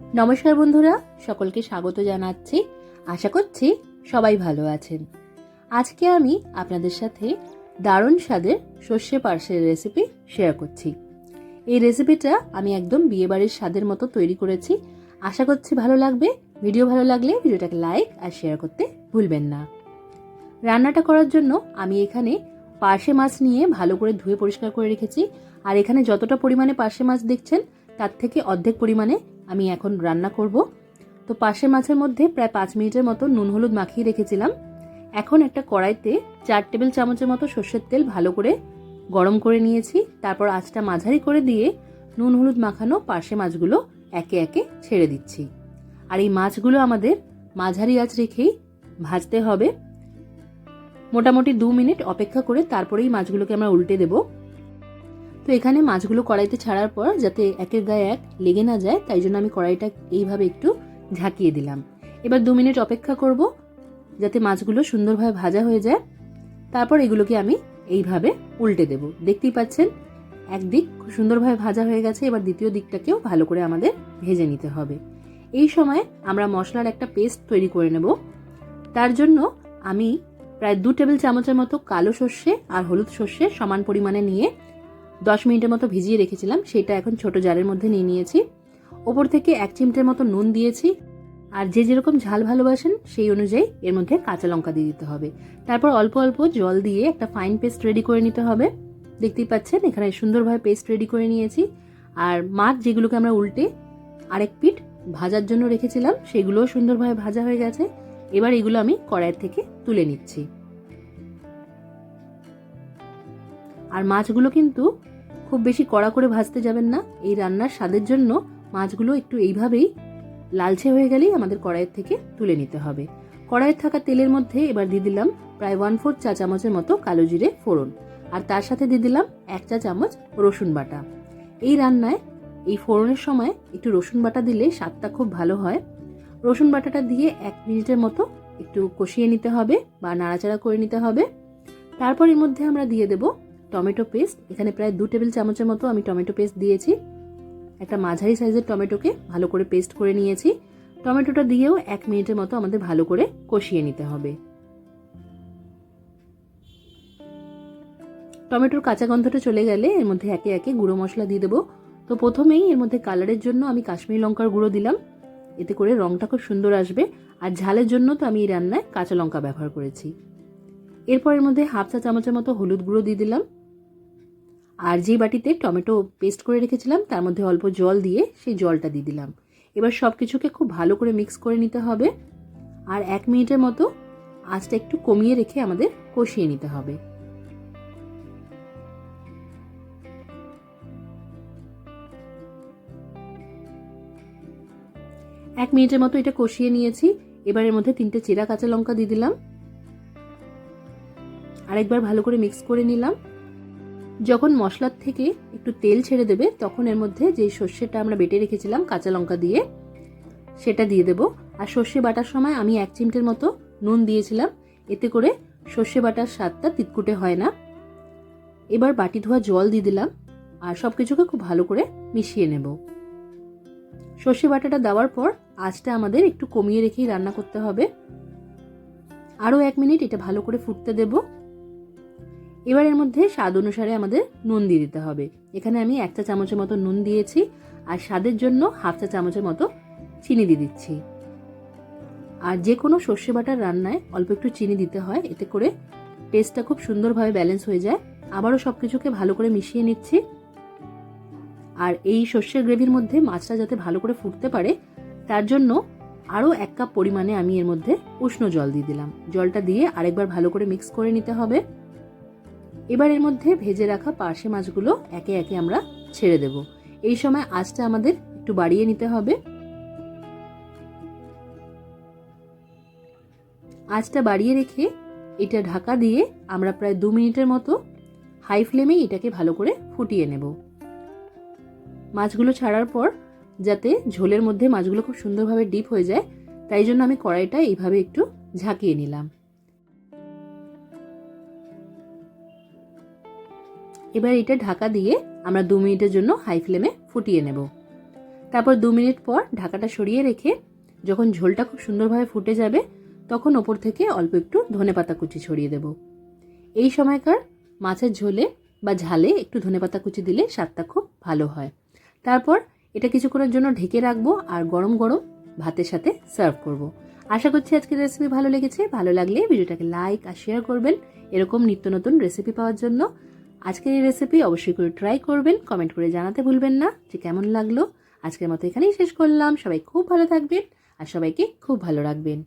নমস্কার বন্ধুরা, সকলকে স্বাগত জানাচ্ছি। আশা করছি সবাই ভালো আছেন। আজকে আমি আপনাদের সাথে দারুণ স্বাদের সর্ষে পার্সের রেসিপি শেয়ার করছি। এই রেসিপিটা আমি একদম বিয়েবাড়ির স্বাদের মতো তৈরি করেছি। আশা করছি ভালো লাগবে। ভিডিও ভালো লাগলে ভিডিওটাকে লাইক আর শেয়ার করতে ভুলবেন না। রান্নাটা করার জন্য আমি এখানে পার্শে মাছ নিয়ে ভালো করে ধুয়ে পরিষ্কার করে রেখেছি। আর এখানে যতটা পরিমাণে পার্শে মাছ দেখছেন, তার থেকে অর্ধেক পরিমাণে আমি এখন রান্না করব। তো পাশে মাছের মধ্যে প্রায় পাঁচ মিনিটের মতো নুন হলুদ মাখিয়ে রেখেছিলাম। এখন একটা কড়াইতে চার টেবিল চামচের মতো সর্ষের তেল ভালো করে গরম করে নিয়েছি। তারপর আঁচটা মাঝারি করে দিয়ে নুন হলুদ মাখানো পাশে মাছগুলো একে একে ছেড়ে দিচ্ছি। আর এই মাছগুলো আমাদের মাঝারি আঁচ রেখেই ভাজতে হবে। মোটামুটি দু মিনিট অপেক্ষা করে তারপরেই মাছগুলোকে আমরা উল্টে দেবো। তো এখানে মাছগুলো কড়াইতে ছাড়ার পর যাতে একের গায়ে এক লেগে না যায়, তাই জন্য আমি কড়াইটা এইভাবে একটু ঝাঁকিয়ে দিলাম। এবার দু মিনিট অপেক্ষা করব যাতে মাছগুলো সুন্দরভাবে ভাজা হয়ে যায়। তারপর এগুলোকে আমি এইভাবে উল্টে দেব। দেখতেই পাচ্ছেন, একদিক খুব সুন্দরভাবে ভাজা হয়ে গেছে, এবার দ্বিতীয় দিকটাকেও ভালো করে আমাদের ভেজে নিতে হবে। এই সময় আমরা মশলার একটা পেস্ট তৈরি করে নেব। তার জন্য আমি প্রায় দু টেবিল চামচের মতো কালো সর্ষে আর হলুদ সর্ষে সমান পরিমাণে নিয়ে দশ মিনিটের মতো ভিজিয়ে রেখেছিলাম, সেটা এখন ছোট জারের মধ্যে নিয়ে নিয়েছি। ওপর থেকে এক চিমটের মতো নুন দিয়েছি, আর যে যেরকম ঝাল ভালোবাসেন, সেই অনুযায়ী এর মধ্যে কাঁচা লঙ্কা দিয়ে দিতে হবে। তারপর অল্প অল্প জল দিয়ে একটা ফাইন পেস্ট রেডি করে নিতে হবে। দেখতেই পাচ্ছেন, এখানে সুন্দরভাবে পেস্ট রেডি করে নিয়েছি। আর মাছ যেগুলোকে আমরা উল্টে আরেক পিঠ ভাজার জন্য রেখেছিলাম, সেগুলোও সুন্দরভাবে ভাজা হয়ে গেছে। এবার এগুলো আমি কড়াইয়ের থেকে তুলে নিচ্ছি। আর মাছগুলো কিন্তু খুব বেশি কড়া করে ভাজতে যাবেন না। এই রান্নার স্বাদের জন্য মাছগুলো একটু এইভাবেই লালচে হয়ে গেলেই আমাদের কড়াইয়ের থেকে তুলে নিতে হবে। কড়াইয়ের থাকা তেলের মধ্যে এবার দিয়ে দিলাম প্রায় ওয়ান ফোর্থ চা চামচের মতো কালো জিরে ফোড়ন। আর তার সাথে দিয়ে দিলাম এক চা চামচ রসুন বাটা। এই রান্নায় এই ফোড়নের সময় একটু রসুন বাটা দিলে স্বাদটা খুব ভালো হয়। রসুন বাটাটা দিয়ে এক মিনিটের মতো একটু কষিয়ে নিতে হবে বা নাড়াচাড়া করে নিতে হবে। তারপর এর মধ্যে আমরা দিয়ে দেবো টমেটো পেস্ট। এখানে প্রায় দু টেবিল চামচের মতো আমি টমেটো পেস্ট দিয়েছি। একটা মাঝারি সাইজের টমেটোকে ভালো করে পেস্ট করে নিয়েছি। টমেটোটা দিয়েও এক মিনিটের মতো আমাদের ভালো করে কষিয়ে নিতে হবে। টমেটোর কাঁচা গন্ধটা চলে গেলে এর মধ্যে একে একে গুঁড়ো মশলা দিয়ে দেবো। তো প্রথমেই এর মধ্যে কালারের জন্য আমি কাশ্মীরি লঙ্কার গুঁড়ো দিলাম। এতে করে রংটা খুব সুন্দর আসবে। আর ঝালের জন্য তো আমি এই রান্নায় কাঁচা লঙ্কা ব্যবহার করেছি। এরপর এর মধ্যে হাফ চা চামচের মতো হলুদ গুঁড়ো দিয়ে দিলাম। আর যে বাটিতে টমেটো পেস্ট করে রেখেছিলাম, তার মধ্যে অল্প জল দিয়ে সেই জলটা দিয়ে দিলাম। এবার সব কিছুকে খুব ভালো করে মিক্স করে নিতে হবে। আর এক মিনিটের মতো আঁচটা একটু কমিয়ে রেখে আমাদের কষিয়ে নিতে হবে। এক মিনিটের মতো এটা কষিয়ে নিয়েছি। এবার এর মধ্যে তিনটে চেরা কাঁচা লঙ্কা দিয়ে দিলাম। আরেকবার ভালো করে মিক্স করে নিলাম। যখন মশলার থেকে একটু তেল ছেড়ে দেবে, তখন এর মধ্যে যে সর্ষেটা আমরা বেটে রেখেছিলাম কাঁচা লঙ্কা দিয়ে, সেটা দিয়ে দেব। আর সর্ষে বাটার সময় আমি এক চিমটের মতো নুন দিয়েছিলাম। এতে করে সর্ষে বাটার স্বাদটা তিতকুটে হয় না। এবার বাটি ধোয়া জল দিয়ে দিলাম আর সব কিছুকে খুব ভালো করে মিশিয়ে নেব। সর্ষে বাটাটা দেওয়ার পর আঁচটা আমাদের একটু কমিয়ে রেখেই রান্না করতে হবে। আরও এক মিনিট এটা ভালো করে ফুটতে দেবো। এবার এর মধ্যে স্বাদ অনুসারে আমাদের নুন দিয়ে দিতে হবে। এখানে আমি এক চা চামচের মতো নুন দিয়েছি, আর স্বাদের জন্য হাফ চা চামচের মতো চিনি দিয়ে দিচ্ছি। আর যে কোনো সর্ষে বাটার রান্নায় অল্প একটু চিনি দিতে হয়, এতে করে টেস্টটা খুব সুন্দরভাবে ব্যালেন্স হয়ে যায়। আবারও সব কিছুকে ভালো করে মিশিয়ে নিচ্ছি। আর এই সর্ষের গ্রেভির মধ্যে মাছটা যাতে ভালো করে ফুটতে পারে, তার জন্য আরও এক কাপ পরিমাণে আমি এর মধ্যে উষ্ণ জল দিয়ে দিলাম। জলটা দিয়ে আরেকবার ভালো করে মিক্স করে নিতে হবে। এবার এর মধ্যে ভেজে রাখা পার্শে মাছগুলো একে একে আমরা ছেড়ে দেব। এই সময় আঁচটা আমাদের একটু বাড়িয়ে নিতে হবে। আঁচটা বাড়িয়ে রেখে এটা ঢাকা দিয়ে আমরা প্রায় দু মিনিটের মতো হাই ফ্লেমে এটাকে ভালো করে ফুটিয়ে নেব। মাছগুলো ছাড়ার পর যাতে ঝোলের মধ্যে মাছগুলো খুব সুন্দরভাবে ডিপ হয়ে যায়, তাই জন্য আমি কড়াইটা এইভাবে একটু ঝাঁকিয়ে নিলাম। এবার এটা ঢাকা দিয়ে আমরা দু মিনিটের জন্য হাই ফ্লেমে ফুটিয়ে নেব। তারপর দু মিনিট পর ঢাকাটা সরিয়ে রেখে যখন ঝোলটা খুব সুন্দরভাবে ফুটে যাবে, তখন ওপর থেকে অল্প একটু ধনেপাতা কুচি ছড়িয়ে দেব। এই সময়কার মাছের ঝোলে বা ঝালে একটু ধনেপাতা কুচি দিলে স্বাদটা খুব ভালো হয়। তারপর এটা কিছুক্ষণের জন্য ঢেকে রাখব আর গরম গরম ভাতের সাথে সার্ভ করব। আশা করছি আজকের রেসিপি ভালো লেগেছে। ভালো লাগলে ভিডিওটাকে লাইক আর শেয়ার করবেন। এরকম নিত্য নতুন রেসিপি পাওয়ার জন্য আজকের এই রেসিপি অবশ্যই করে ট্রাই করবেন কমেন্ট করে জানাতে ভুলবেন না। যে কেমন লাগল, আজকের মতো এখানেই শেষ করলাম। সবাই খুব ভালো থাকবেন আর সবাইকে খুব ভালো রাখবেন।